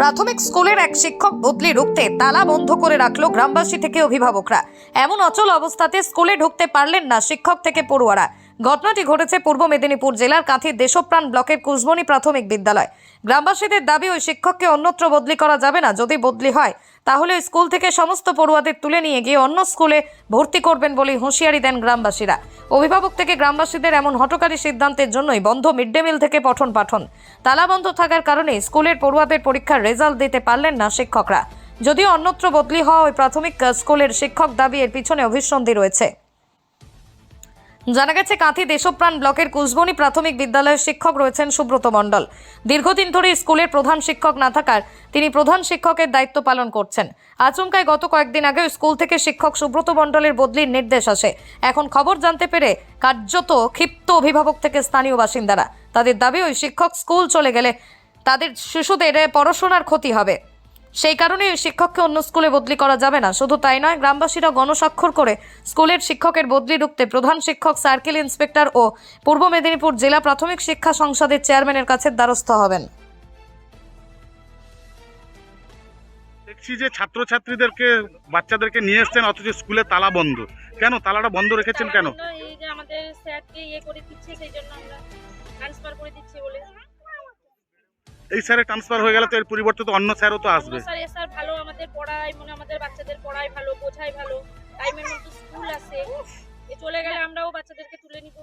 প্রাথমিক স্কুলের এক শিক্ষক বদলি রুখতে তালা বন্ধ করে রাখল গ্রামবাসী থেকে অভিভাবকরা। এমন অচল অবস্থাতে স্কুলে ঢুকতে পারলেন না শিক্ষক থেকে পড়ুয়ারা। ঘটনাটি ঘটেছে পূর্ব মেদিনীপুর জেলার কাঁথির দেশপ্রাণ ব্লকের কুজমনি প্রাথমিক বিদ্যালয়। গ্রামবাসীদের দাবি, ওই শিক্ষককে অন্যত্র বদলি করা যাবে না, যদি বদলি হয়, তাহলে স্কুল থেকে সমস্ত পড়ুয়াদের তুলে নিয়ে গিয়ে অন্য স্কুলে ভর্তি করবেন বলে হুঁশিয়ারি দেন গ্রামবাসীরা। অভিভাবক থেকে গ্রামবাসীদের এমন হটকারী সিদ্ধান্তের জন্যই বন্ধ মিড ডে মিল থেকে পঠন পাঠন। তালা বন্ধ থাকার কারণে স্কুলের পড়ুয়াদের পরীক্ষার রেজাল্ট দিতে পারলেন না শিক্ষকরা। যদিও অন্যত্র বদলি হওয়া ওই প্রাথমিক স্কুলের শিক্ষক দাবি, এর পিছনে অভিসন্ধি রয়েছে। জানা গেছে, কাঁথি দেশপ্রাণ ব্লকের কুসবনি প্রাথমিক বিদ্যালয়ের শিক্ষক রয়েছেন সুব্রত মণ্ডল। দীর্ঘদিন ধরে স্কুলের প্রধান শিক্ষক না থাকার তিনি প্রধান শিক্ষকের দায়িত্ব পালন করছেন। আচমকায় গত কয়েকদিন আগে স্কুল থেকে শিক্ষক সুব্রত মণ্ডলের বদলির নির্দেশ আসে। এখন খবর জানতে পেরে কার্যত ক্ষিপ্ত অভিভাবক থেকে স্থানীয় বাসিন্দারা। তাদের দাবি, ওই শিক্ষক স্কুল চলে গেলে তাদের শিশুদের পড়াশোনার ক্ষতি হবে। সেই কারণে শিক্ষককে অন্য স্কুলে বদলি করা যাবে না। শুধু তাই নয় গ্রামবাসীরা গণস্বাক্ষর করে স্কুলের শিক্ষকের বদলি রুখতে প্রধান শিক্ষক সার্কেল ইন্সপেক্টর ও পূর্ব মেদিনীপুর জেলা প্রাথমিক শিক্ষা সংসদের চেয়ারম্যানের কাছে দ্বারস্থ হবেন। দেখছি যে ছাত্রছাত্রীদেরকে বাচ্চাদেরকে নিয়ে এসছেন অথচ স্কুলে তালা বন্ধ। কেন? তালাটা বন্ধ রেখেছেন কেন? এই যে আমাদের স্যারকে ইয়ে করে দিচ্ছে সেই জন্য আমরা ট্রান্সফার করে দিচ্ছি বলে। এই স্যারে ট্রান্সফার হয়ে গেলে তো এর পরিবর্তে তো অন্য স্যারও তো আসবে। স্যার এ স্যার ভালো আমাদের পড়ায় মানে আমাদের বাচ্চাদের পড়ায় ভালো বোঝায় ভালো। টাইমের মতো স্কুল আছে। এ চলে গেলে আমরাও বাচ্চাদেরকে তুলে নিব।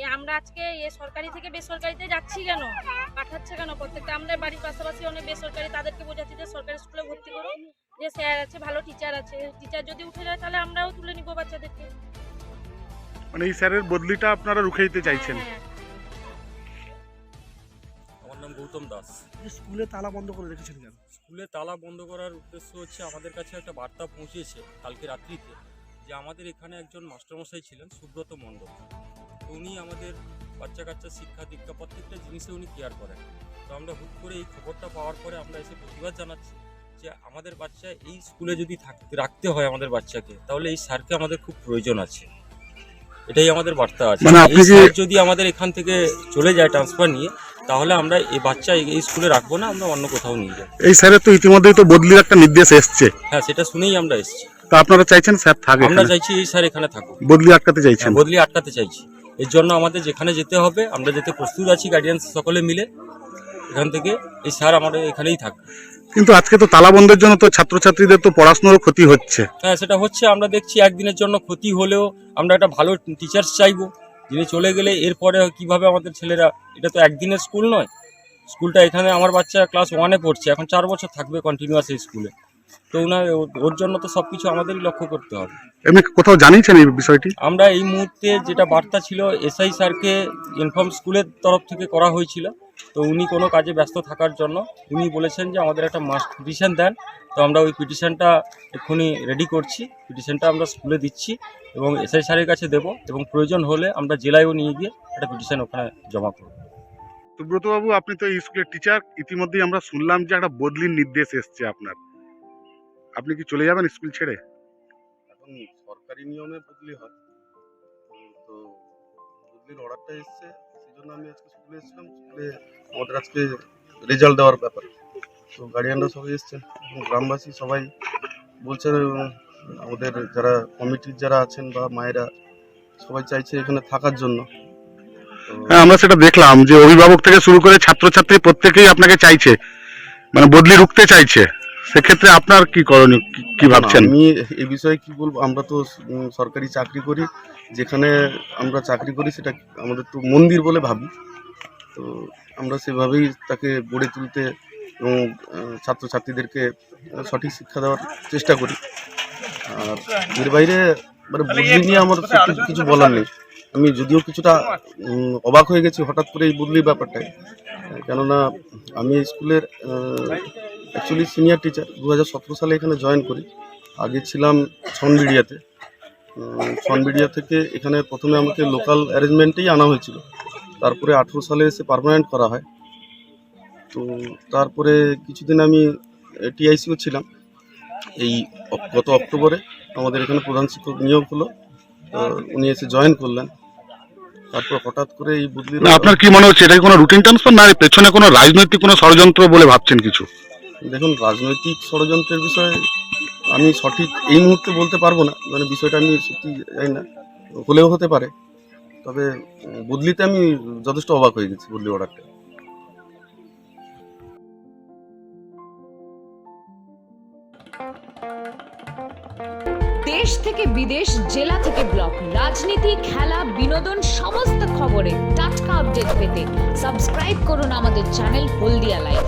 এ আমরা আজকে এ সরকারি থেকে বেসরকারিতে যাচ্ছি কেন? পাঠাচ্ছে কেন? প্রত্যেকটা আমরা বাড়ির পাশাপাশি অনেক বেসরকারি তাদেরকে বোঝাচ্ছি যে সরকারি স্কুলে ভর্তি করো। যে স্যার আছে ভালো টিচার আছে। টিচার যদি উঠে যায় তাহলে আমরাও তুলে নিব বাচ্চাদেরকে। মানে এই স্যারের বদলিটা আপনারা রুখে দিতে চাইছেন। হ্যাঁ, গৌতম দাস। স্কুলে তালা বন্ধ করে রেখেছেন কেন? স্কুলে তালা বন্ধ করার উদ্দেশ্য হচ্ছে আমাদের কাছে একটা বার্তা পৌঁছেছে কালকে রাত্রিতে যে আমাদের এখানে একজন মাস্টারমশাই ছিলেন সুব্রত মণ্ডল। তো উনি আমাদের বাচ্চা কাচ্চা শিক্ষা দীক্ষা প্রত্যেকটা জিনিসে উনি কেয়ার করেন। তো আমরা হুট করে এই খবরটা পাওয়ার পরে আমরা এসে প্রতিবাদ জানাচ্ছি যে আমাদের বাচ্চা এই স্কুলে যদি থাকতে রাখতে হয় আমাদের বাচ্চাকে তাহলে এই স্যারকে আমাদের খুব প্রয়োজন আছে। এটাই আমাদের বার্তা আছে। মানে এই স্যার যদি আমাদের এখান থেকে চলে যায় ট্রান্সফার নিয়ে তাহলে আমরা এই বাচ্চা এই- স্কুলে রাখব না আমরা অন্য কোথাও নিয়ে যাব। এই স্যারের তো ইতিমধ্যেই তো বদলির একটা নির্দেশ এসছে। হ্যাঁ সেটা শুনেই আমরা এসেছি। তো আপনারা চাইছেন স্যার থাকে আমরা চাইছি এই স্যার এখানে থাকুক। বদলি আটকাতে চাইছেন? হ্যাঁ, বদলি আটকাতে চাইছি। এর জন্য আমাদের যেখানে যেতে হবে আমরা যেতে প্রস্তুত আছি গার্ডিয়ানস সকলে মিলে। এখান থেকে এই স্যার আমাদের এখানেই থাকবে কিন্তু আজকে তো তালা বন্ধের জন্য তো ছাত্রছাত্রীদের তো পড়াশোনারও ক্ষতি হচ্ছে। হ্যাঁ সেটা হচ্ছে আমরা দেখছি একদিনের জন্য ক্ষতি হলেও আমরা একটা ভালো টিচার্স চাইব। যিনি চলে গেলে এরপরে কীভাবে আমাদের ছেলেরা এটা তো একদিনের স্কুল নয়। স্কুলটা এখানে আমার বাচ্চা ক্লাস ওয়ানে পড়ছে এখন চার বছর থাকবে কন্টিনিউয়াস এই স্কুলে। তো ওনার ওর জন্য তো সব কিছু আমাদেরই লক্ষ্য করতে হবে। এমনি কোথাও জানিয়েছেন এই বিষয়টি? আমরা এই মুহূর্তে যেটা বার্তা ছিল এসআই স্যারকে ইনফর্ম স্কুলের তরফ থেকে করা হয়েছিল। তো উনি কোনো কাজে ব্যস্ত থাকার জন্য উনি বলেছেন যে আমাদের একটা মাস্ট পিটিশন দেন। তো আমরা ওই পিটিশনটা এক্ষুনি রেডি করছি। পিটিশনটা আমরা স্কুলে দিচ্ছি এবং এসআই স্যারের কাছে দেবো এবং প্রয়োজন হলে আমরা জেলায়ও নিয়ে গিয়ে একটা পিটিশন ওখানে জমা করব। সুব্রত বাবু আপনি তো এই স্কুলের টিচার ইতিমধ্যেই আমরা শুনলাম যে একটা বদলির নির্দেশ এসছে আপনার। আপনি কি চলে যাবেন স্কুল ছেড়ে? এখন সরকারি নিয়মে বদলি হয়। তো বদলির অর্ডারটা এসছে। জন্য আমি আজকে স্কুলে এসেছিলাম স্কুলে আমাদের আজকে রেজাল্ট দেওয়ার ব্যাপার। তো গার্ডিয়ানরা সবাই এসছেন গ্রামবাসী সবাই বলছে আমাদের যারা কমিটির যারা আছেন বা মায়েরা সবাই চাইছে এখানে থাকার জন্য। হ্যাঁ আমরা সেটা দেখলাম যে অভিভাবক থেকে শুরু করে ছাত্রছাত্রী প্রত্যেকেই আপনাকে চাইছে মানে বদলি রুখতে চাইছে। সেক্ষেত্রে আপনার কি করণীয়? কি- কি ভাবছেন? আমি এই বিষয়ে কি বলব? আমরা তো সরকারি চাকরি করি যেখানে আমরা চাকরি করি সেটা আমাদের তো মন্দির বলে ভাবি। তো আমরা সেভাবেই তাকে গড়ে তুলতে এবং ছাত্রছাত্রীদেরকে সঠিক শিক্ষা দেওয়ার চেষ্টা করি। আর এর বাইরে মানে বদলি নিয়ে আমার কিছু বলার নেই। আমি যদিও কিছুটা অবাক হয়ে গেছি হঠাৎ করে এই বদলির ব্যাপারটায়। কেননা আমি স্কুলের অ্যাকচুয়ালি সিনিয়র টিচার দু হাজার সতেরো সালে এখানে জয়েন করি। আগে ছিলাম ছনবিডিয়াতে উম, ছনবিডিয়া থেকে এখানে প্রথমে আমাকে লোকাল অ্যারেঞ্জমেন্টেই আনা হয়েছিল। তারপরে আঠেরো সালে এসে পারমানেন্ট করা হয়। তো তারপরে কিছুদিন আমি টিআইসিও ছিলাম। এই গত অক্টোবরে আমাদের এখানে প্রধান শিক্ষক নিয়োগ হলো। তো উনি এসে জয়েন করলেন। তারপর হঠাৎ করে এই না আপনার কি মনে হচ্ছে এটা কি কোনো রুটিন ট্রান্সফার না পেছনে কোনো রাজনৈতিক কোনো ষড়যন্ত্র বলে ভাবছেন কিছু? দেখুন রাজনৈতিক ষড়যন্ত্রের বিষয়ে আমি সঠিক এই মুহূর্তে বলতে পারব না মানে বিষয়টা আমি সত্যি জানি না, হলেও হতে পারে। তবে বদলিতে আমি যথেষ্ট অবাক হয়ে গেছি বদলি অর্ডারটা। দেশ থেকে বিদেশ, জেলা থেকে ব্লক, রাজনীতি, খেলা, বিনোদন, সমস্ত খবরে টাটকা আপডেট পেতে সাবস্ক্রাইব করুন আমাদের চ্যানেল হলদিয়া লাইভ